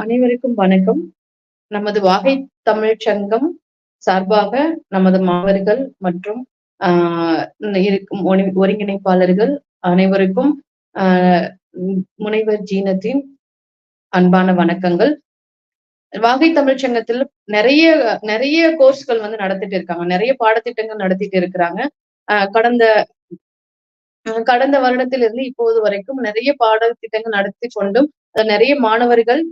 அனைவருக்கும் வணக்கம். நமது வாகை தமிழ் சங்கம் சார்பாக நமது மாணவர்கள் மற்றும் இருக்கும் ஒருங்கிணைப்பாளர்கள் அனைவருக்கும் முனைவர் ஜீனத்தின் அன்பான வணக்கங்கள். வாகை தமிழ் சங்கத்தில் நிறைய நிறைய கோர்ஸ்கள் வந்து நடத்திட்டு இருக்காங்க. நிறைய பாடத்திட்டங்கள் நடத்திட்டு இருக்கிறாங்க. கடந்த கடந்த வருடத்திலிருந்து இப்போது வரைக்கும் நிறைய பாடத்திட்டங்கள் நடத்திக் கொண்டும், நிறைய மாணவர்கள்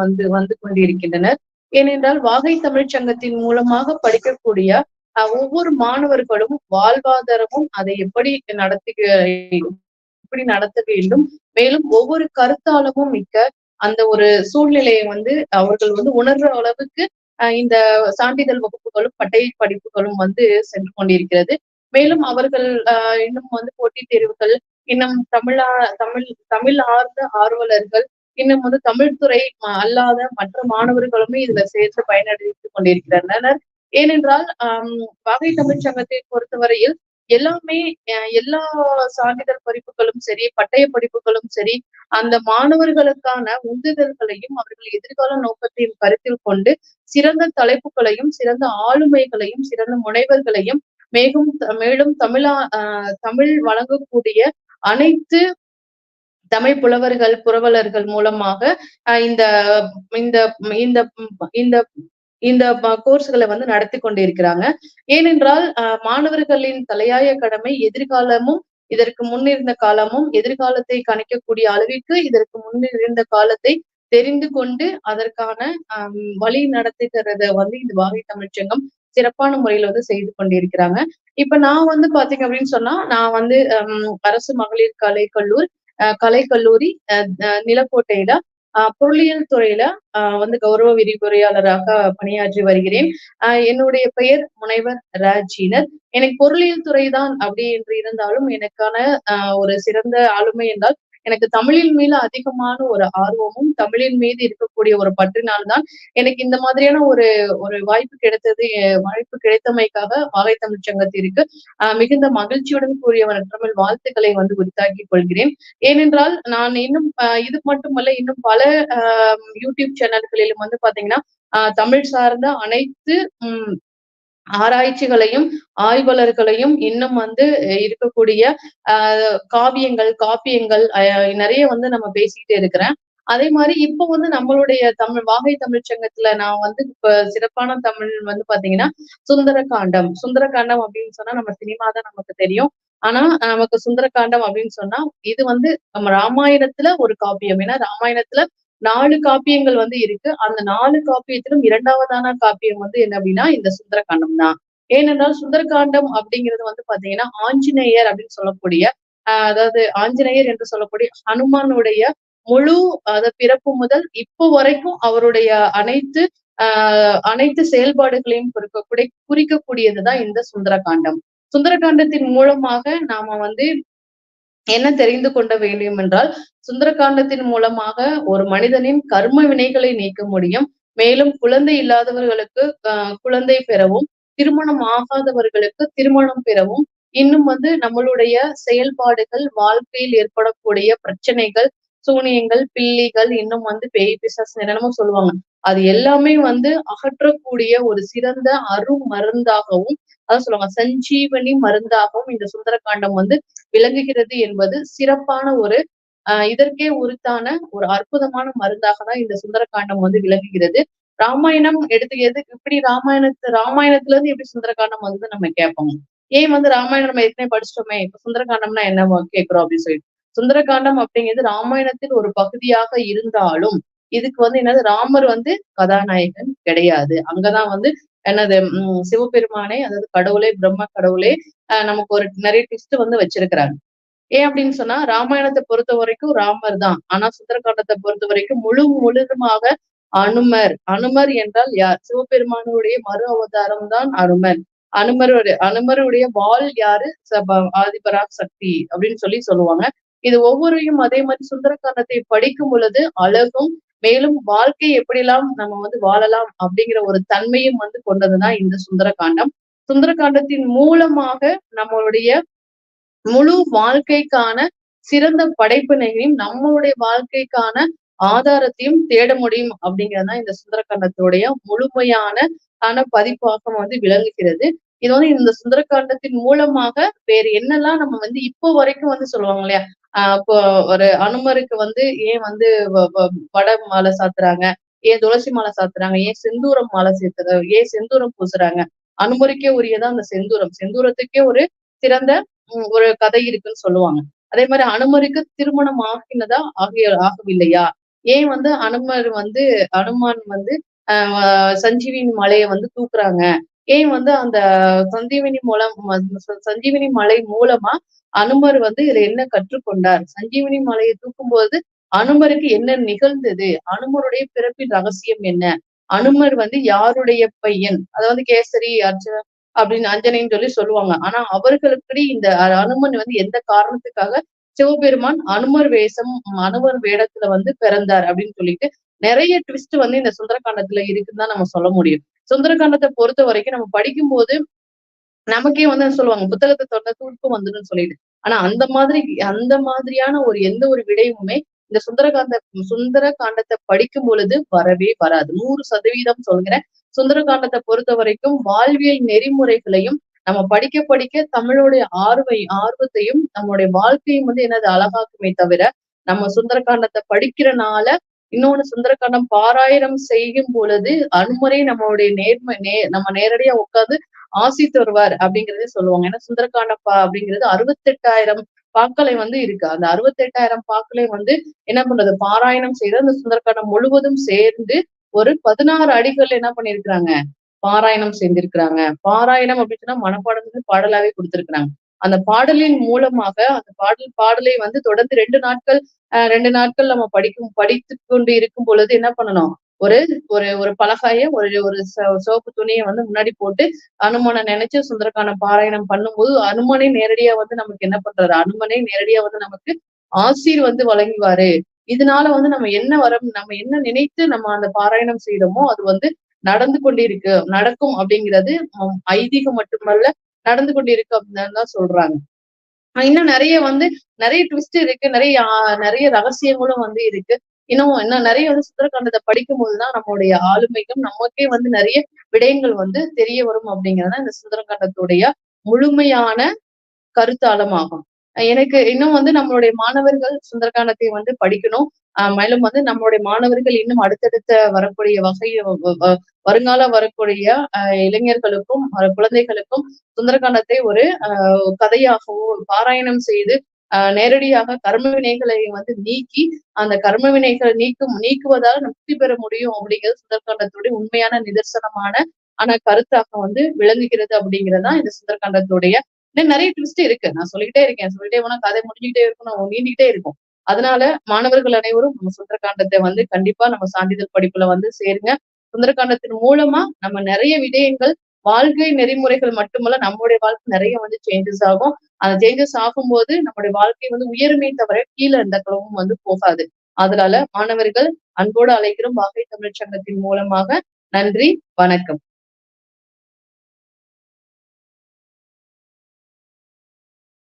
வந்து வந்து கொண்டிருக்கின்றனர். ஏனென்றால் வாகை தமிழ்ச் சங்கத்தின் மூலமாக படிக்கக்கூடிய ஒவ்வொரு மாணவர்களும் வாழ்வாதாரமும் அதை எப்படி நடத்துக எப்படி நடத்த வேண்டும். மேலும் ஒவ்வொரு கருத்தாளமும் மிக்க அந்த ஒரு சூழ்நிலையை வந்து அவர்கள் வந்து உணர்ற அளவுக்கு இந்த சான்றிதழ் வகுப்புகளும், பட்டய படிப்புகளும் வந்து சென்று கொண்டிருக்கிறது. மேலும் அவர்கள் இன்னும் வந்து போட்டித் தேர்வுகள், இன்னும் தமிழா தமிழ் தமிழ் ஆர்ந்த ஆர்வலர்கள், இன்னும் வந்து தமிழ்துறை அல்லாத மற்ற மாணவர்களுமே இதுல சேர்த்து பயனடைத்துக் கொண்டிருக்கின்றனர். ஏனென்றால் ஆஹ் வாகை தமிழ்ச்சங்கத்தை பொறுத்தவரையில் எல்லாமே எல்லா சான்றிதழ் படிப்புகளும் சரி, பட்டய படிப்புகளும் சரி, அந்த மாணவர்களுக்கான உந்துதல்களையும், அவர்கள் எதிர்கால நோக்கத்தையும் கருத்தில் கொண்டு, சிறந்த தலைப்புகளையும், சிறந்த ஆளுமைகளையும், சிறந்த முனைவர்களையும் மேகும் மேலும் தமிழா தமிழ் வழங்கக்கூடிய அனைத்து தமிழ் புலவர்கள், புரவலர்கள் மூலமாக இந்த இந்த இந்த இந்த இந்த கோர்ஸ்களை வந்து நடத்திக் கொண்டிருக்கிறாங்க. ஏனென்றால் மாணவர்களின் தலையாய கடமை எதிர்காலமும், இதற்கு முன்னிருந்த காலமும், எதிர்காலத்தை கணிக்கக்கூடிய அளவிற்கு இதற்கு முன்னிருந்த காலத்தை தெரிந்து கொண்டு, அதற்கான வழி நடத்துகிறத வந்து இந்த வாகை தமிழ்ச்சங்கம் சிறப்பான முறையில வந்து செய்து கொண்டிருக்கிறாங்க. இப்ப நான் வந்து பார்த்தீங்க அப்படின்னு சொன்னா, நான் வந்து அரசு மகளிர் கலை கல்லூர் கலைக்கல்லூரி நிலக்கோட்டையில பொருளியல் துறையில வந்து கௌரவ விரிவுரையாளராக பணியாற்றி வருகிறேன். என்னுடைய பெயர் முனைவர் ரா. எனக்கு பொருளியல் துறை தான் அப்படி என்று இருந்தாலும், எனக்கான ஒரு சிறந்த ஆளுமை என்றால், எனக்கு தமிழின் மீது அதிகமான ஒரு ஆர்வமும், தமிழின் மீது இருக்கக்கூடிய ஒரு பற்றினால்தான் எனக்கு இந்த மாதிரியான ஒரு ஒரு வாய்ப்பு கிடைத்தது வாய்ப்பு கிடைத்தமைக்காக வாகை தமிழ்ச்சங்கத்திற்கு மிகுந்த மகிழ்ச்சியுடன் கூறிய தமிழ் வாழ்த்துக்களை வந்து உரித்தாக்கிக் கொள்கிறேன். ஏனென்றால் நான் இன்னும் இது மட்டுமல்ல, இன்னும் பல யூடியூப் சேனல்களிலும் வந்து பாத்தீங்கன்னா தமிழ் சார்ந்த அனைத்து ஆராய்ச்சிகளையும், ஆய்வாளர்களையும் இன்னும் வந்து இருக்கக்கூடிய காவியங்கள், காப்பியங்கள் நிறைய வந்து நம்ம பேசிட்டே இருக்கிறேன். அதே மாதிரி இப்போ வந்து நம்மளுடைய தமிழ் வாகை தமிழ்ச் சங்கத்துல நான் வந்து இப்ப சிறப்பான தமிழ் வந்து பார்த்தீங்கன்னா, சுந்தரகாண்டம். சுந்தரகாண்டம் அப்படின்னு சொன்னா நம்ம சினிமா தான் நமக்கு தெரியும். ஆனா நமக்கு சுந்தரகாண்டம் அப்படின்னு சொன்னா, இது வந்து நம்ம ராமாயணத்துல ஒரு காப்பியம். ஏன்னா ராமாயணத்துல நாலு காப்பியங்கள் வந்து இருக்கு. அந்த நாலு காப்பியத்திலும் இரண்டாவதான காப்பியம் வந்து என்ன அப்படின்னா, இந்த சுந்தரகாண்டம் தான். ஏனென்றால் சுந்தரகாண்டம் அப்படிங்கிறது வந்து பார்த்தீங்கன்னா, ஆஞ்சநேயர் அப்படின்னு சொல்லக்கூடிய அதாவது ஆஞ்சநேயர் என்று சொல்லக்கூடிய ஹனுமானுடைய முழு அத பிறப்பு முதல் இப்போ வரைக்கும் அவருடைய அனைத்து ஆஹ் அனைத்து செயல்பாடுகளையும் குறிக்கக்கூடிய குறிக்கக்கூடியது தான் இந்த சுந்தரகாண்டம். சுந்தரகாண்டத்தின் மூலமாக நாம வந்து என்ன தெரிந்து கொள்ள வேண்டும் என்றால், சுந்தரகாண்டத்தின் மூலமாக ஒரு மனிதனின் கர்ம வினைகளை நீக்க முடியும். மேலும் குழந்தை இல்லாதவர்களுக்கு குழந்தை பெறவும், திருமணம் ஆகாதவர்களுக்கு திருமணம் பெறவும், இன்னும் வந்து நம்மளுடைய செயல்பாடுகள், வாழ்க்கையில் ஏற்படக்கூடிய பிரச்சனைகள், சூனியங்கள், பில்லிகள், இன்னும் வந்து பேய், பிசாஸ் என்னென்னமோ சொல்லுவாங்க. அது எல்லாமே வந்து அகற்றக்கூடிய ஒரு சிறந்த அருமருந்தாகவும், அதான் சொல்லுவாங்க சஞ்சீவனி மருந்தாகவும் இந்த சுந்தரகாண்டம் வந்து விளங்குகிறது என்பது சிறப்பான ஒரு அஹ் இதற்கே உருத்தான ஒரு அற்புதமான மருந்தாக தான் இந்த சுந்தரகாண்டம் வந்து விளங்குகிறது. ராமாயணம் எடுத்து இப்படி ராமாயணத்து ராமாயணத்துல இருந்து எப்படி சுந்தரகாண்டம் வந்து நம்ம கேட்போம். ஏன் வந்து ராமாயணம் நம்ம ஏற்கனவே படிச்சிட்டோமே இப்ப சுந்தரகாண்டம்னா என்ன கேட்கிறோம் அப்படின்னு சொல்லிட்டு. சுந்தரகாண்டம் அப்படிங்கிறது ராமாயணத்தின் ஒரு பகுதியாக இருந்தாலும், இதுக்கு வந்து என்னது ராமர் வந்து கதாநாயகன் கிடையாது. அங்கதான் வந்து என்னது சிவபெருமானே அதாவது கடவுளே, பிரம்ம கடவுளே நமக்கு ஒரு நிறைய ட்விஸ்ட் வந்து வச்சிருக்கிறாங்க. ஏன் அப்படின்னு சொன்னா, ராமாயணத்த பொறுத்தவரைக்கும் ராமர் தான். ஆனா சுந்திரகாண்டத்தை பொறுத்த வரைக்கும் முழு முழுதுமாக அனுமர். அனுமர் என்றால் யார்? சிவபெருமானுடைய மறு அவதாரம் தான் அனுமர். அனுமருடைய அனுமருடைய வாள் யாரு? ஆதிபரா சக்தி அப்படின்னு சொல்லி சொல்லுவாங்க. இது ஒவ்வொரையும் அதே மாதிரி சுந்தரகாண்டத்தை படிக்கும் பொழுது அழகும், மேலும் வாழ்க்கை எப்படிலாம் நம்ம வந்து வாழலாம் அப்படிங்கிற ஒரு தன்மையும் வந்து கொண்டதுதான் இந்த சுந்தரகாண்டம். சுந்தரகாண்டத்தின் மூலமாக நம்மளுடைய முழு வாழ்க்கைக்கான சிறந்த படைப்பினையும், நம்மளுடைய வாழ்க்கைக்கான ஆதாரத்தையும் தேட முடியும் அப்படிங்கிறதான் இந்த சுந்தரகாண்டத்துடைய முழுமையான ஆன பதிப்பாக வந்து விளங்குகிறது இது வந்து இந்த சுந்தரகாண்டத்தின் மூலமாக வேறு என்னெல்லாம் நம்ம வந்து இப்போ வரைக்கும் வந்து சொல்லுவாங்க இல்லையா? ஆஹ் இப்போ ஒரு அனுமருக்கு வந்து ஏன் வந்து வட மாலை சாத்துறாங்க? ஏன் துளசி மாலை சாத்துறாங்க? ஏன் செந்தூரம் மாலை சேர்த்துறாங்க ஏன் செந்தூரம் பூசுறாங்க? அனுமருக்கே உரியதான் அந்த செந்தூரம்? செந்தூரத்துக்கே ஒரு சிறந்த ஒரு கதை இருக்குன்னு சொல்லுவாங்க. அதே மாதிரி அனுமருக்கு திருமணம் ஆகினதா ஆகிய ஆகவில்லையா? ஏன் வந்து அனுமர் வந்து அனுமான் வந்து ஆஹ் மலையை வந்து தூக்குறாங்க? ஏன் வந்து அந்த சஞ்சீவினி மூலம் சஞ்சீவினி மலை மூலமா அனுமர் வந்து இதுல என்ன கற்றுக்கொண்டார்? சஞ்சீவினி மலையை தூக்கும் போது அனுமருக்கு என்ன நிகழ்ந்தது? அனுமருடைய பிறப்பின் ரகசியம் என்ன? அனுமர் வந்து யாருடைய பையன்? அதாவது கேசரி அர்ஜுன அப்படின்னு அஞ்சனைன்னு சொல்லி சொல்லுவாங்க. ஆனா அவர்களுக்கு இந்த அனுமன் வந்து எந்த காரணத்துக்காக? சிவபெருமான் அனுமர் வேஷம் அனுமர் வேடத்துல வந்து பிறந்தார் அப்படின்னு சொல்லிட்டு நிறைய ட்விஸ்ட் வந்து இந்த சுந்தரகாண்டத்துல இருக்குன்னு தான் நம்ம சொல்ல முடியும். சுந்தரகாண்டத்தை பொறுத்த வரைக்கும் நம்ம படிக்கும் போது நமக்கே வந்து சொல்லுவாங்க புத்தகத்தை தொடர்ந்து தூக்கம் வந்துடும் சொல்லிட்டு. ஆனா அந்த மாதிரி அந்த மாதிரியான ஒரு எந்த ஒரு விடயமுமே இந்த சுந்தரகாந்த சுந்தர காண்டத்தை படிக்கும் பொழுது வரவே வராது. நூறு சதவீதம் சொல்கிறேன். சுந்தரகாண்டத்தை பொறுத்த வரைக்கும் வாழ்வியல் நெறிமுறைகளையும் நம்ம படிக்க படிக்க தமிழோடைய ஆர்வை ஆர்வத்தையும் நம்மளுடைய வாழ்க்கையும் வந்து என்னது அழகாக்குமே தவிர நம்ம சுந்தரகாண்டத்தை படிக்கிறனால இன்னொன்னு சுந்தரகாண்டம் பாராயணம் செய்யும் பொழுது அனுமரை நம்மளுடைய நேர்மை நே நம்ம நேரடியா உட்காந்து ஆசி வருவார் அப்படிங்கறதே சொல்லுவாங்க. ஏன்னா சுந்தரகாண்டம் பா அப்படிங்கிறது அறுபத்தெட்டாயிரம் பாக்களை வந்து இருக்கு. அந்த அறுபத்தெட்டாயிரம் பாக்களை வந்து என்ன பண்றது பாராயணம் செய்து அந்த சுந்தரகாண்டம் முழுவதும் சேர்ந்து ஒரு பதினாறு அடிகள் என்ன பண்ணிருக்கிறாங்க பாராயணம் செஞ்சிருக்கிறாங்க பாராயணம் அப்படின்னு சொன்னா மனப்பாடம் பாடலாவே கொடுத்திருக்கிறாங்க. அந்த பாடலின் மூலமாக அந்த பாடல் பாடலை வந்து தொடர்ந்து ரெண்டு நாட்கள் ரெண்டு நாட்கள் நம்ம படிக்கும் படித்து கொண்டு இருக்கும் பொழுது என்ன பண்ணணும்? ஒரு ஒரு ஒரு பலகாய ஒரு ஒரு சோப்பு துணியை வந்து முன்னாடி போட்டு அனுமனை நினைச்சு சுந்தரக்கான பாராயணம் பண்ணும்போது அனுமனை நேரடியா வந்து நமக்கு என்ன பண்றாரு? அனுமனை நேரடியா வந்து நமக்கு ஆசீர் வந்து வழங்குவாரு. இதனால வந்து நம்ம என்ன வர நம்ம என்ன நினைத்து நம்ம அந்த பாராயணம் செய்யறோமோ அது வந்து நடந்து கொண்டிருக்கு நடக்கும் அப்படிங்கிறது ஐதீகம் மட்டுமல்ல நடந்து கொண்டிருக்கு அப்படின்னு தான் சொல்றாங்க. இன்னும் நிறைய வந்து நிறைய ட்விஸ்ட் இருக்கு. நிறைய நிறைய ரகசியங்களும் வந்து இருக்கு. இன்னும் இன்னும் நிறைய வந்து சுந்தரகாண்டத்தை படிக்கும் போதுதான் நம்மளுடைய ஆளுமைக்கும் நமக்கே வந்து நிறைய விடயங்கள் வந்து தெரிய வரும் அப்படிங்கிறதா இந்த சுந்தரகாண்டத்துடைய முழுமையான கருத்தாளமாகும். எனக்கு இன்னும் வந்து நம்மளுடைய மாணவர்கள் சுந்தரகாண்டத்தை வந்து படிக்கணும். மேலும் வந்து நம்மளுடைய மாணவர்கள் இன்னும் அடுத்தடுத்த வரக்கூடிய வகை வருங்கால வரக்கூடிய இளைஞர்களுக்கும் குழந்தைகளுக்கும் சுந்தரகாண்டத்தை ஒரு கதையாகவோ பாராயணம் செய்து நேரடியாக கர்ம வினைகளை வந்து நீக்கி அந்த கர்ம வினைகளை நீக்கும் நீக்குவதால் முக்தி பெற முடியும் அப்படிங்கிறது சுந்தரகாண்டத்துடைய உண்மையான நிதர்சனமான ஆனா கருத்தாக வந்து விளங்குகிறது அப்படிங்கிறதா இந்த சுந்தரகாண்டத்துடைய நிறைய ட்விஸ்ட் இருக்கு. நான் சொல்லிக்கிட்டே இருக்கேன். சொல்லிட்டே போனா கதை முடிஞ்சுக்கிட்டே இருக்கும். நம்ம நீண்டிக்கிட்டே இருக்கும். அதனால மாணவர்கள் அனைவரும் நம்ம சுந்தரகாண்டத்தை வந்து கண்டிப்பா நம்ம சான்றிதழ் படிப்புல வந்து சேருங்க. சுந்தரகாண்டத்தின் மூலமா நம்ம நிறைய விடயங்கள் வாழ்க்கை நெறிமுறைகள் மட்டுமல்ல நம்மளுடைய வாழ்க்கை நிறைய வந்து சேஞ்சஸ் ஆகும். அந்த சேஞ்சஸ் ஆகும்போது நம்மளுடைய வாழ்க்கை வந்து உயர்மை தவிர கீழே எந்த களவும் வந்து போகாது. அதனால மாணவர்கள் அன்போடு அழைக்கிறோம். வாகை தமிழ்ச்சங்கத்தின் மூலமாக நன்றி வணக்கம்.